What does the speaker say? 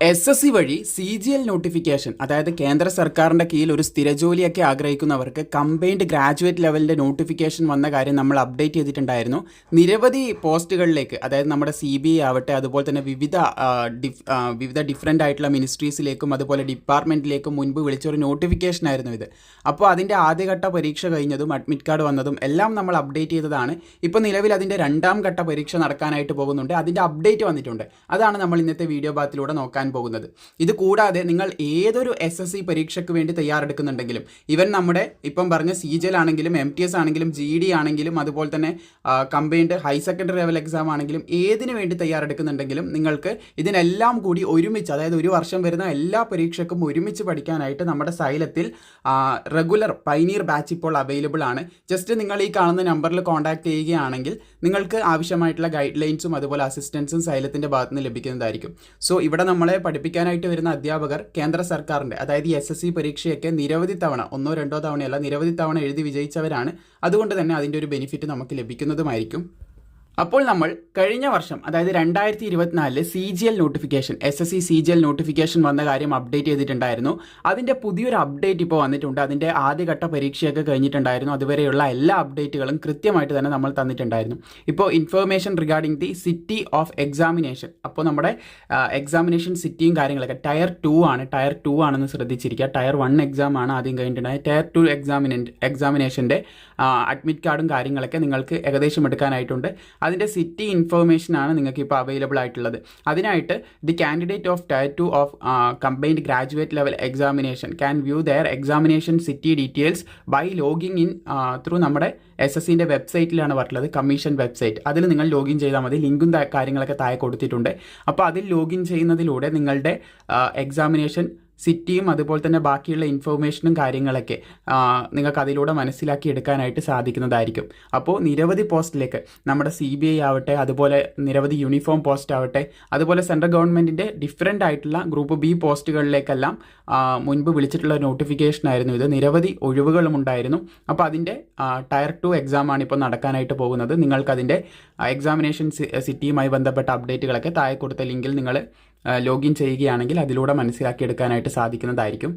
S S C വഴി C G L notification അതായത് കേന്ദ്ര സർക്കാരിന്റെ കീഴിൽ ഒരു സ്ഥിര ജോലിയൊക്കെ ആഗ്രഹിക്കുന്നവർക്ക് കമ്പൈൻഡ് ഗ്രാജുവേറ്റ് ലെവലിന്റെ നോട്ടിഫിക്കേഷൻ വന്ന കാര്യം നമ്മൾ അപ്ഡേറ്റ് ചെയ്തിട്ടുണ്ടായിരുന്നു. നിരവധി പോസ്റ്റുകളിലേക്ക് അതായത് നമ്മുടെ സി ബി ഐ ആവട്ടെ അതുപോലെ തന്നെ വിവിധ വിവിധ ഡിഫറെന്റ് ആയിട്ടുള്ള മിനിസ്ട്രീസിലേക്കും അതുപോലെ ഡിപ്പാർട്ട്മെന്റിലേക്കും മുൻപ് വിളിച്ചൊരു നോട്ടിഫിക്കേഷൻ ആയിരുന്നു ഇത്. അപ്പോൾ അതിന്റെ ആദ്യഘട്ട പരീക്ഷ കഴിഞ്ഞതും അഡ്മിറ്റ് കാർഡ് വന്നതും എല്ലാം നമ്മൾ അപ്ഡേറ്റ് ചെയ്തതാണ്. ഇപ്പോൾ നിലവിൽ അതിന്റെ രണ്ടാം ഘട്ട പരീക്ഷ നടക്കാനായിട്ട് പോകുന്നുണ്ട്. അതിന്റെ അപ്ഡേറ്റ് വന്നിട്ടുണ്ട്. അതാണ് നമ്മൾ ഇന്നത്തെ വീഡിയോ ഭാഗത്തിലൂടെ നോക്കാൻ പോകുന്നത്. ഇത് കൂടാതെ നിങ്ങൾ ഏതൊരു എസ് എസ് സി പരീക്ഷയ്ക്ക് വേണ്ടി തയ്യാറെടുക്കുന്നുണ്ടെങ്കിലും ഇവൻ നമ്മുടെ ഇപ്പം പറഞ്ഞ സി ജി എൽ ആണെങ്കിലും എം ടി എസ് ആണെങ്കിലും ജി ഡി ആണെങ്കിലും അതുപോലെ തന്നെ combined higher secondary level exam ആണെങ്കിലും ഏതിനു വേണ്ടി തയ്യാറെടുക്കുന്നുണ്ടെങ്കിലും നിങ്ങൾക്ക് ഇതിനെല്ലാം കൂടി ഒരുമിച്ച് അതായത് ഒരു വർഷം വരുന്ന എല്ലാ പരീക്ഷയ്ക്കും ഒരുമിച്ച് പഠിക്കാനായിട്ട് നമ്മുടെ സൈലത്തിൽ റെഗുലർ പൈനീർ ബാച്ച് ഇപ്പോൾ അവൈലബിൾ ആണ്. ജസ്റ്റ് നിങ്ങൾ ഈ കാണുന്ന നമ്പറിൽ കോൺടാക്ട് ചെയ്യുകയാണെങ്കിൽ നിങ്ങൾക്ക് ആവശ്യമായിട്ടുള്ള ഗൈഡ് ലൈൻസും അതുപോലെ അസിസ്റ്റൻസും സൈലത്തിന്റെ ഭാഗത്ത് നിന്ന് ലഭിക്കുന്നതായിരിക്കും. സോ ഇവിടെ നമ്മളെ പഠിപ്പിക്കാനായിട്ട് വരുന്ന അധ്യാപകർ കേന്ദ്ര സർക്കാരിന്റെ അതായത് എസ് എസ് സി പരീക്ഷയൊക്കെ നിരവധി തവണ ഒന്നോ രണ്ടോ തവണയല്ല നിരവധി തവണ എഴുതി വിജയിച്ചവരാണ്. അതുകൊണ്ട് തന്നെ അതിന്റെ ഒരു ബെനിഫിറ്റ് നമുക്ക് ലഭിക്കുന്നതുമായിരിക്കും. അപ്പോൾ നമ്മൾ കഴിഞ്ഞ വർഷം അതായത് രണ്ടായിരത്തി ഇരുപത്തിനാലിൽ C G L notification S S C C G L notification വന്ന കാര്യം അപ്ഡേറ്റ് ചെയ്തിട്ടുണ്ടായിരുന്നു. അതിന്റെ പുതിയൊരു അപ്ഡേറ്റ് ഇപ്പോൾ വന്നിട്ടുണ്ട്. അതിന്റെ ആദ്യഘട്ട പരീക്ഷയൊക്കെ കഴിഞ്ഞിട്ടുണ്ടായിരുന്നു. അതുവരെയുള്ള എല്ലാ അപ്ഡേറ്റുകളും കൃത്യമായിട്ട് തന്നെ നമ്മൾ തന്നിട്ടുണ്ടായിരുന്നു. ഇപ്പോൾ information regarding the city of examination അപ്പോൾ നമ്മുടെ എക്സാമിനേഷൻ സിറ്റിയും കാര്യങ്ങളൊക്കെ ടയർ ടു ആണ്. ടയർ ടു ആണെന്ന് ശ്രദ്ധിച്ചിരിക്കുക. ടയർ വൺ എക്സാം ആണ് ആദ്യം കഴിഞ്ഞിട്ടുണ്ടായത്. ടയർ ടു എക്സാമിനെ എക്സാമിനേഷന്റെ അഡ്മിറ്റ് കാർഡും കാര്യങ്ങളൊക്കെ നിങ്ങൾക്ക് ഏകദേശം എടുക്കാനായിട്ടുണ്ട്. അതിന്റെ സിറ്റി ഇൻഫർമേഷനാണ് നിങ്ങൾക്ക് ഇപ്പോൾ അവൈലബിൾ ആയിട്ടുള്ളത്. അതിനായിട്ട് the candidate of tier two of combined graduate level examination can view their examination city details by logging in through നമ്മുടെ എസ് എസ് സിന്റെ വെബ്സൈറ്റിലാണ് പറഞ്ഞിട്ടുള്ളത് കമ്മീഷൻ വെബ്സൈറ്റ് അതിൽ നിങ്ങൾ ലോഗിൻ ചെയ്താൽ മതി. ലിങ്കും കാര്യങ്ങളൊക്കെ താഴെ കൊടുത്തിട്ടുണ്ട്. അപ്പോൾ അതിൽ ലോഗിൻ ചെയ്യുന്നതിലൂടെ നിങ്ങളുടെ എക്സാമിനേഷൻ സിറ്റിയും അതുപോലെ തന്നെ ബാക്കിയുള്ള ഇൻഫോർമേഷനും കാര്യങ്ങളൊക്കെ നിങ്ങൾക്ക് അതിലൂടെ മനസ്സിലാക്കി എടുക്കാനായിട്ട് സാധിക്കുന്നതായിരിക്കും. അപ്പോൾ നിരവധി പോസ്റ്റിലേക്ക് നമ്മുടെ സി ബി ഐ ആവട്ടെ അതുപോലെ നിരവധി യൂണിഫോം പോസ്റ്റ് ആവട്ടെ അതുപോലെ സെൻട്രൽ ഗവൺമെന്റിന്റെ ഡിഫറെന്റ് ആയിട്ടുള്ള ഗ്രൂപ്പ് ബി പോസ്റ്റുകളിലേക്കെല്ലാം മുൻപ് വിളിച്ചിട്ടുള്ള നോട്ടിഫിക്കേഷൻ ആയിരുന്നു ഇത്. നിരവധി ഒഴിവുകളും ഉണ്ടായിരുന്നു. അപ്പോൾ അതിന്റെ ടയർ ടു എക്സാമാണ് ഇപ്പോൾ നടക്കാനായിട്ട് പോകുന്നത്. നിങ്ങൾക്കതിന്റെ എക്സാമിനേഷൻ സിറ്റിയുമായി ബന്ധപ്പെട്ട അപ്ഡേറ്റുകളൊക്കെ താഴെ കൊടുത്ത ലിങ്കിൽ നിങ്ങൾ ലോഗിൻ ചെയ്യുകയാണെങ്കിൽ അതിലൂടെ മനസ്സിലാക്കിയെടുക്കാനായിട്ട് സാധിക്കുന്നതായിരിക്കും.